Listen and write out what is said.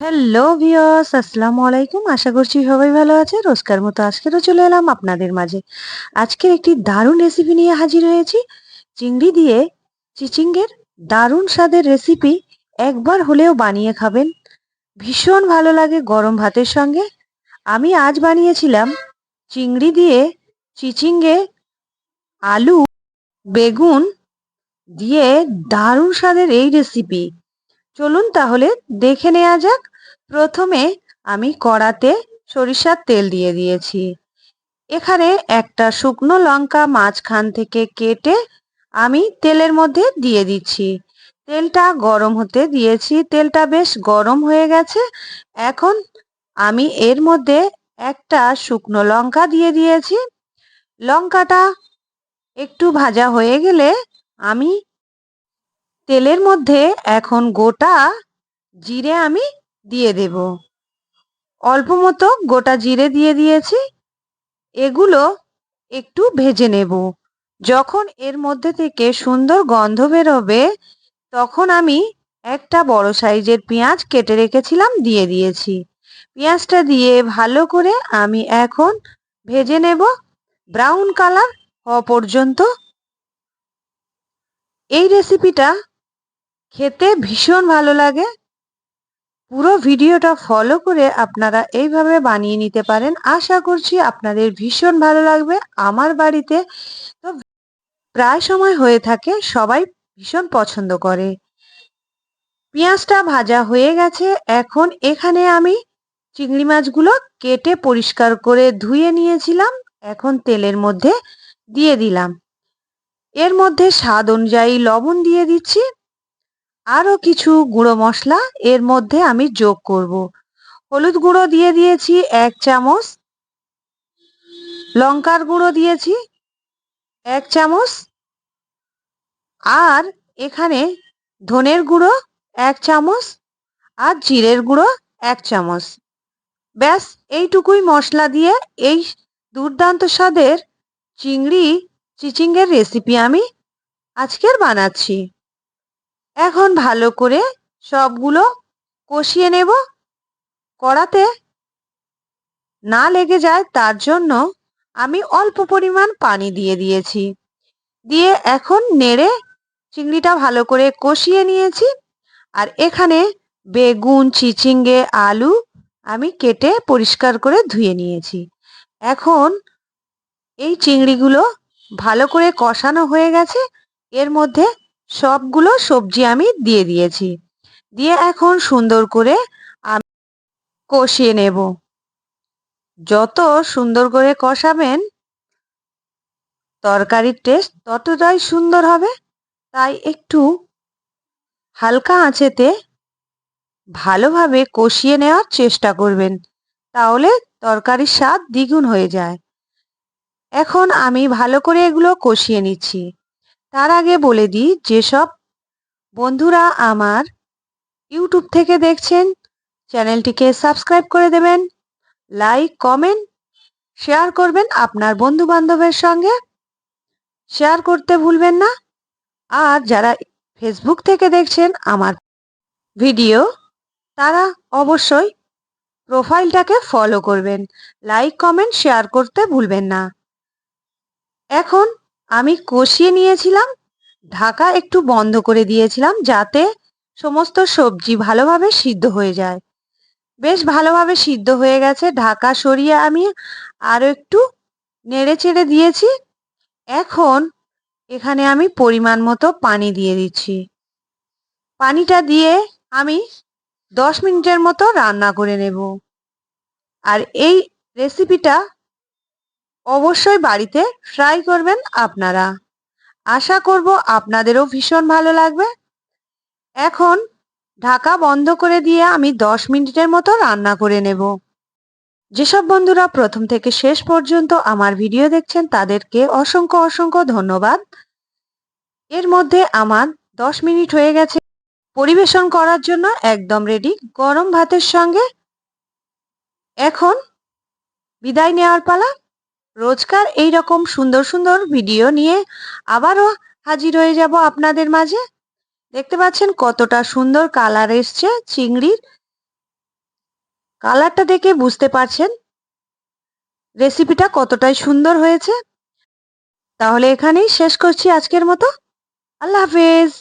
Hello viewers আসসালামু আলাইকুম আশা করছি সবাই ভালো আছে রোজকার মতো আজকেরও চলে এলাম আপনাদের মাঝে। আজকের একটি দারুণ রেসিপি নিয়ে হাজির হয়েছি। চিংড়ি দিয়ে চিচিঙ্গের দারুণ স্বাদের রেসিপি একবার হলেও বানিয়ে খাবেন। ভীষণ ভালো লাগে গরম ভাতের সঙ্গে। আমি আজ বানিয়েছিলাম চিংড়ি দিয়ে চিচিঙ্গে আলু, বেগুন দিয়ে দারুণ স্বাদের এই রেসিপি চলুন তাহলে দেখে নেওয়া যাক। প্রথমে আমি কড়াতে সরিষার তেল দিয়ে দিয়েছি। এখানে একটা শুকনো লঙ্কা মাঝখান থেকে কেটে আমি তেলের মধ্যে দিয়ে দিচ্ছি। তেলটা গরম হতে দিয়েছি। তেলটা বেশ গরম হয়ে গেছে। এখন আমি এর মধ্যে একটা শুকনো লঙ্কা দিয়ে দিয়েছি। লঙ্কাটা একটু ভাজা হয়ে গেলে আমি তেলের মধ্যে এখন গোটা জিরে আমি দিয়ে দেব। অল্প মতো গোটা জিরে দিয়ে দিয়েছি। এগুলো একটু ভেজে নেব। যখন এর মধ্যে থেকে সুন্দর গন্ধ বেরোবে, তখন আমি একটা বড় সাইজের পেঁয়াজ কেটে রেখেছিলাম, দিয়ে দিয়েছি। পেঁয়াজটা দিয়ে ভালো করে আমি এখন ভেজে নেব। ব্রাউন কালার হওয়া পর্যন্ত। এই রেসিপিটা খেতে ভীষণ ভালো লাগে। পুরো ভিডিওটা ফলো করে আপনারা এইভাবে বানিয়ে নিতে পারেন। আশা করছি আপনাদের ভীষণ ভালো লাগবে আমার বাড়িতে। তো প্রায় সময় হয়ে থাকে, সবাই ভীষণ পছন্দ করে। পেঁয়াজটা ভাজা হয়ে গেছে। এখন এখানে আমি চিংড়ি মাছগুলো কেটে পরিষ্কার করে ধুয়ে নিয়েছিলাম। এখন তেলের মধ্যে দিয়ে দিলাম। এর মধ্যে স্বাদ অনুযায়ী লবণ দিয়ে দিচ্ছি। আরও কিছু গুঁড়ো মশলা এর মধ্যে আমি যোগ করব। হলুদ গুঁড়ো দিয়ে দিয়েছি এক চামচ। লঙ্কার গুঁড়ো দিয়েছি এক চামচ। আর এখানে ধনের গুঁড়ো এক চামচ আর জিরের গুঁড়ো এক চামচ। ব্যাস, এইটুকুই মশলা দিয়ে এই দুর্দান্ত স্বাদের চিংড়ি চিচিংয়ের রেসিপি আমি আজকের বানাচ্ছি। এখন ভালো করে সবগুলো কষিয়ে নেব। কড়াতে না লেগে যায় তার জন্য আমি অল্প পরিমাণ পানি দিয়ে দিয়েছি। দিয়ে এখন নেড়ে চিংড়িটা ভালো করে কষিয়ে নিয়েছি। আর এখানে বেগুন, চিচিঙ্গে, আলু আমি কেটে পরিষ্কার করে ধুয়ে নিয়েছি। এখন এই চিংড়িগুলো ভালো করে কষানো হয়ে গেছে। এর মধ্যে সবগুলো সবজি আমি দিয়ে দিয়েছি। দিয়ে এখন সুন্দর করে আমি কষিয়ে নেব। যত সুন্দর করে কষাবেন, তরকারির টেস্ট ততটাই সুন্দর হবে। তাই একটু হালকা আঁচেতে ভালোভাবে কষিয়ে নেওয়ার চেষ্টা করবেন, তাহলে তরকারির স্বাদ দ্বিগুণ হয়ে যায়। এখন আমি ভালো করে এগুলো কষিয়ে নিচ্ছি। তার আগে বলে দিই, যেসব বন্ধুরা আমার ইউটিউব থেকে দেখছেন, চ্যানেলটিকে সাবস্ক্রাইব করে দেবেন, লাইক, কমেন্ট, শেয়ার করবেন আপনার বন্ধু বান্ধবের সঙ্গে। শেয়ার করতে ভুলবেন না। আর যারা ফেসবুক থেকে দেখছেন আমার ভিডিও, তারা অবশ্যই প্রোফাইলটাকে ফলো করবেন, লাইক, কমেন্ট, শেয়ার করতে ভুলবেন না। এখন আমি কষিয়ে নিয়েছিলাম, ঢাকা একটু বন্ধ করে দিয়েছিলাম যাতে সমস্ত সবজি ভালোভাবে সিদ্ধ হয়ে যায়। বেশ ভালোভাবে সিদ্ধ হয়ে গেছে, ঢাকা সরিয়ে আমি আরও একটু নেড়ে চেড়ে দিয়েছি। এখন এখানে আমি পরিমাণ মতো পানি দিয়ে দিচ্ছি। পানিটা দিয়ে আমি দশ মিনিটের মতো রান্না করে নেব। আর এই রেসিপিটা অবশ্যই বাড়িতে ট্রাই করবেন আপনারা। আশা করব আপনাদেরও ভীষণ ভালো লাগবে। এখন ঢাকা বন্ধ করে দিয়ে আমি দশ মিনিটের মতো রান্না করে নেব। যেসব বন্ধুরা প্রথম থেকে শেষ পর্যন্ত আমার ভিডিও দেখছেন, তাদেরকে অসংখ্য অসংখ্য ধন্যবাদ। এর মধ্যে আমার দশ মিনিট হয়ে গেছে। পরিবেশন করার জন্য একদম রেডি গরম ভাতের সঙ্গে এখন বিদায় নেওয়ার পালা। রোজকার এই রকম সুন্দর সুন্দর ভিডিও নিয়ে আবারও হাজির হয়ে যাব আপনাদের মাঝে। দেখতে পাচ্ছেন কতটা সুন্দর কালার এসছে চিংড়ির। কালারটা দেখে বুঝতে পারছেন রেসিপিটা কতটাই সুন্দর হয়েছে। তাহলে এখানেই শেষ করছি আজকের মতো। আল্লাহ হাফেজ।